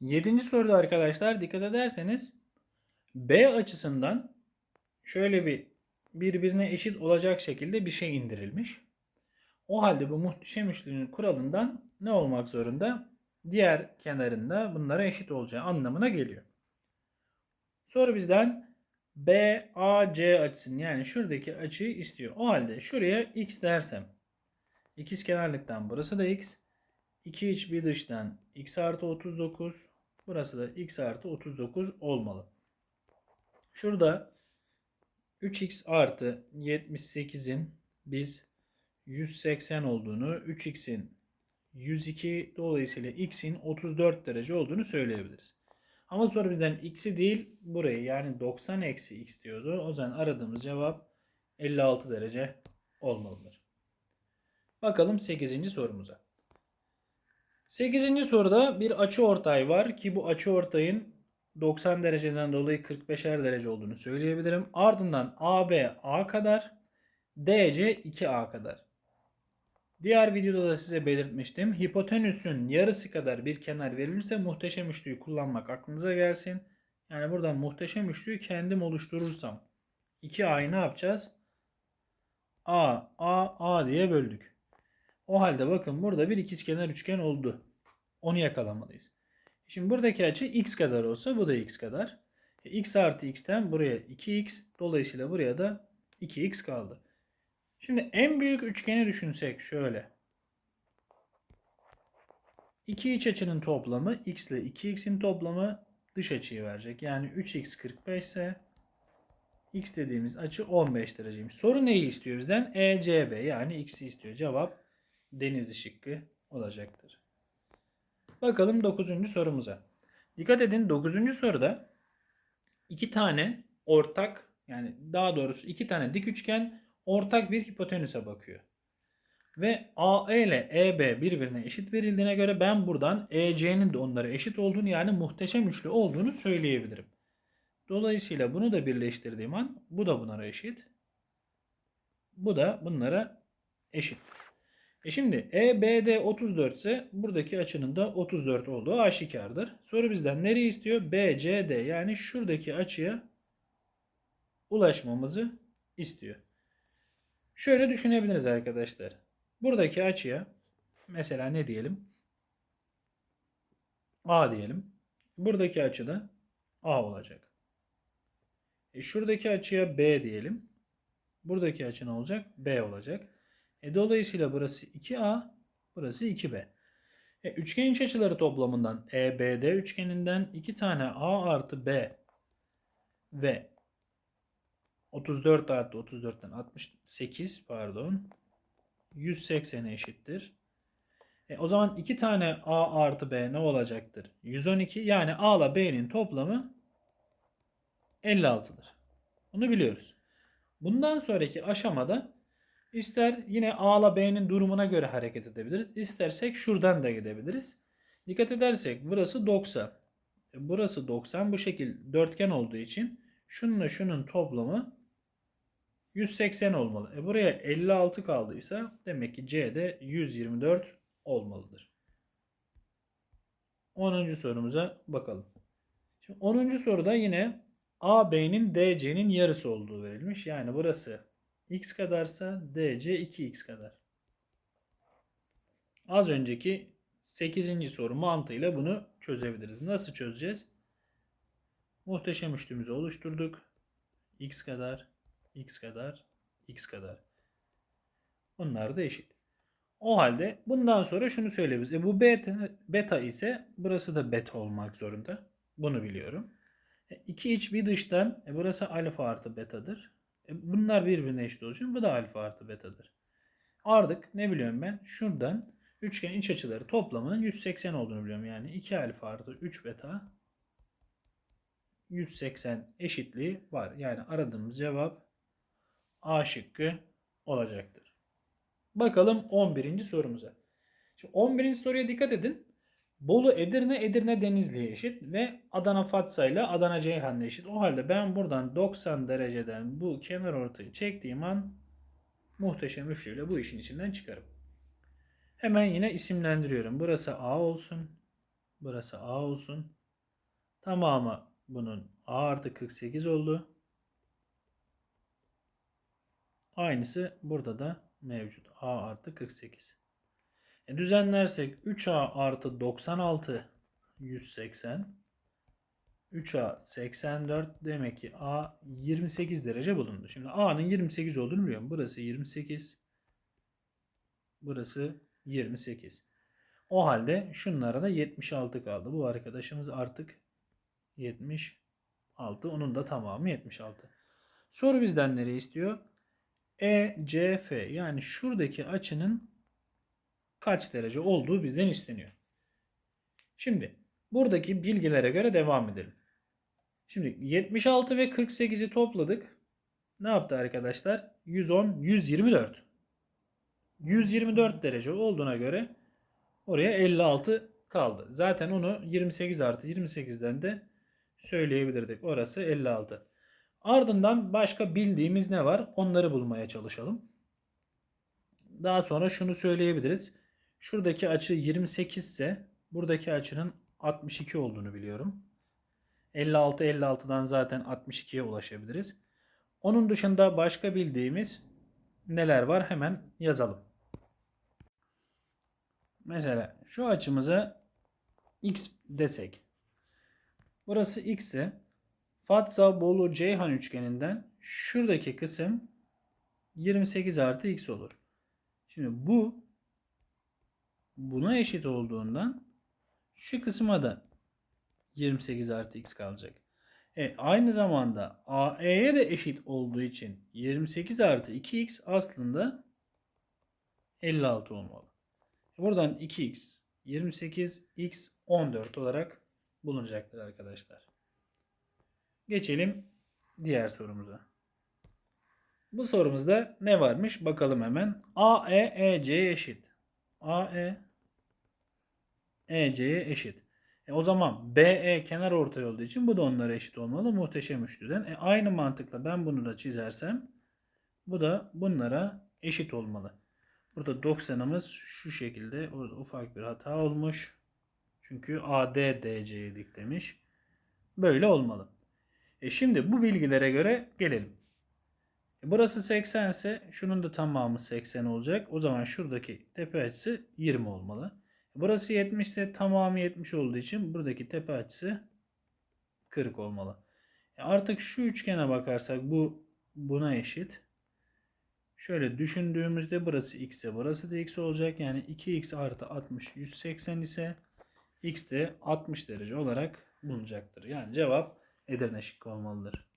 Yedinci soruda arkadaşlar dikkat ederseniz B açısından şöyle bir birbirine eşit olacak şekilde bir şey indirilmiş. O halde bu muhteşem üçlünün kuralından ne olmak zorunda? Diğer kenarında bunlara eşit olacağı anlamına geliyor. Soru bizden BAC açısını yani şuradaki açıyı istiyor. O halde şuraya x dersem ikiz kenarlıktan burası da x. 2 iç bir dıştan x artı 39 burası da x artı 39 olmalı. Şurada 3x artı 78'in biz 180 olduğunu, 3x'in 102 dolayısıyla x'in 34 derece olduğunu söyleyebiliriz. Ama sonra bizden x'i değil burayı yani 90 eksi x diyordu. O zaman aradığımız cevap 56 derece olmalıdır. Bakalım 8. sorumuza. 8. soruda bir açı ortay var ki bu açı ortayın 90 dereceden dolayı 45'er derece olduğunu söyleyebilirim. Ardından AB A kadar, DC 2A kadar. Diğer videoda da size belirtmiştim. Hipotenüsün yarısı kadar bir kenar verilirse muhteşem üçlüyü kullanmak aklınıza gelsin. Yani buradan muhteşem üçlüyü kendim oluşturursam 2A'yı ne yapacağız? A, A, A diye böldük. O halde bakın burada bir ikizkenar üçgen oldu. Onu yakalamalıyız. Şimdi buradaki açı x kadar olsa bu da x kadar. E, x artı x'ten buraya 2x dolayısıyla buraya da 2x kaldı. Şimdi en büyük üçgeni düşünsek şöyle. İki iç açının toplamı x ile 2x'in toplamı dış açıyı verecek. Yani 3x 45 ise x dediğimiz açı 15 dereceymiş. Soru neyi istiyor bizden? ECB yani x'i istiyor. Cevap Denizli şıkkı olacaktır. Bakalım 9. sorumuza. Dikkat edin 9. soruda iki tane ortak yani daha doğrusu iki tane dik üçgen ortak bir hipotenüse bakıyor. Ve AE ile EB birbirine eşit verildiğine göre ben buradan EC'nin de onlara eşit olduğunu yani muhteşem üçlü olduğunu söyleyebilirim. Dolayısıyla bunu da birleştirdiğim an bu da bunlara eşit. Bu da bunlara eşit. E şimdi EBD 34 ise buradaki açının da 34 olduğu aşikardır. Soru bizden nereyi istiyor? BCD yani şuradaki açıya ulaşmamızı istiyor. Şöyle düşünebiliriz arkadaşlar. Buradaki açıya mesela ne diyelim? A diyelim. Buradaki açı da A olacak. E şuradaki açıya B diyelim. Buradaki açı ne olacak? B olacak. E dolayısıyla burası 2A, burası 2B. E üçgen iç açıları toplamından EBD üçgeninden 2 tane A artı B ve 34 artı 34'ten 68 pardon 180'e eşittir. E, o zaman 2 tane A artı B ne olacaktır? 112 yani A ile B'nin toplamı 56'dır. Bunu biliyoruz. Bundan sonraki aşamada ister yine A ile B'nin durumuna göre hareket edebiliriz. İstersek şuradan da gidebiliriz. Dikkat edersek burası 90. E, burası 90 bu şekil dörtgen olduğu için şununla şunun toplamı 180 olmalı. E buraya 56 kaldıysa demek ki C'de 124 olmalıdır. 10. sorumuza bakalım. Şimdi 10. soruda yine AB'nin DC'nin yarısı olduğu verilmiş. Yani burası x kadarsa DC 2x kadar. Az önceki 8. soru mantığıyla bunu çözebiliriz. Nasıl çözeceğiz? Muhteşem üçlümüzü oluşturduk. x kadar x kadar, x kadar. Bunlar da eşit. O halde bundan sonra şunu söyleyebiliriz. E bu beta, beta ise burası da beta olmak zorunda. Bunu biliyorum. E iki iç bir dıştan e burası alfa artı betadır. E bunlar birbirine eşit olduğu bu da alfa artı betadır. Artık ne biliyorum ben? Şuradan üçgen iç açıları toplamının 180 olduğunu biliyorum. Yani 2 alfa artı 3 beta 180 eşitliği var. Yani aradığımız cevap A şıkkı olacaktır. Bakalım 11. sorumuza. Şimdi 11. soruya dikkat edin. Bolu Edirne, Edirne Denizli'ye eşit ve Adana Fatsa ile Adana Ceyhan'la eşit. O halde ben buradan 90 dereceden bu kenar ortayı çektiğim an muhteşem üçlüyle bu işin içinden çıkarım. Hemen yine isimlendiriyorum. Burası A olsun. Burası A olsun. Tamamı bunun A artı 48 oldu. Aynısı burada da mevcut. A artı 48. E düzenlersek 3A artı 96 180. 3A 84 demek ki A 28 derece bulundu. Şimdi A'nın 28 olduğunu biliyorum. Burası 28. Burası 28. O halde şunlara da 76 kaldı. Bu arkadaşımız artık 76. Onun da tamamı 76. Soru bizden nereye istiyor? ECF yani şuradaki açının kaç derece olduğu bizden isteniyor. Şimdi buradaki bilgilere göre devam edelim. Şimdi 76 ve 48'i topladık. Ne yaptı arkadaşlar? 110, 124. 124 derece olduğuna göre oraya 56 kaldı. Zaten onu 28 artı 28'den de söyleyebilirdik. Orası 56. Ardından başka bildiğimiz ne var? Onları bulmaya çalışalım. Daha sonra şunu söyleyebiliriz. Şuradaki açı 28 ise buradaki açının 62 olduğunu biliyorum. 56 56'dan zaten 62'ye ulaşabiliriz. Onun dışında başka bildiğimiz neler var hemen yazalım. Mesela şu açımıza x desek. Burası x ise Fatsa Bolu Ceyhan üçgeninden şuradaki kısım 28 artı x olur. Şimdi bu buna eşit olduğundan şu kısma da 28 artı x kalacak. E, aynı zamanda AE'ye de eşit olduğu için 28 artı 2x aslında 56 olmalı. E, buradan 2x 28 x 14 olarak bulunacaktır arkadaşlar. Geçelim diğer sorumuza. Bu sorumuzda ne varmış bakalım hemen. AE EC'ye eşit. AE EC'ye eşit. E o zaman BE kenar ortay olduğu için bu da onlara eşit olmalı. Muhteşem üçlüden. E aynı mantıkla ben bunu da çizersem bu da bunlara eşit olmalı. Burada 90'ımız şu şekilde. Orada ufak bir hata olmuş. Çünkü AD DC'ye dik. Böyle olmalı. E şimdi bu bilgilere göre gelelim. E burası 80 ise şunun da tamamı 80 olacak. O zaman şuradaki tepe açısı 20 olmalı. Burası 70 ise tamamı 70 olduğu için buradaki tepe açısı 40 olmalı. E artık şu üçgene bakarsak bu buna eşit. Şöyle düşündüğümüzde burası x ise burası da x olacak. Yani 2x artı 60 180 ise x de 60 derece olarak bulunacaktır. Yani cevap Edirne şıkkı olmalıdır.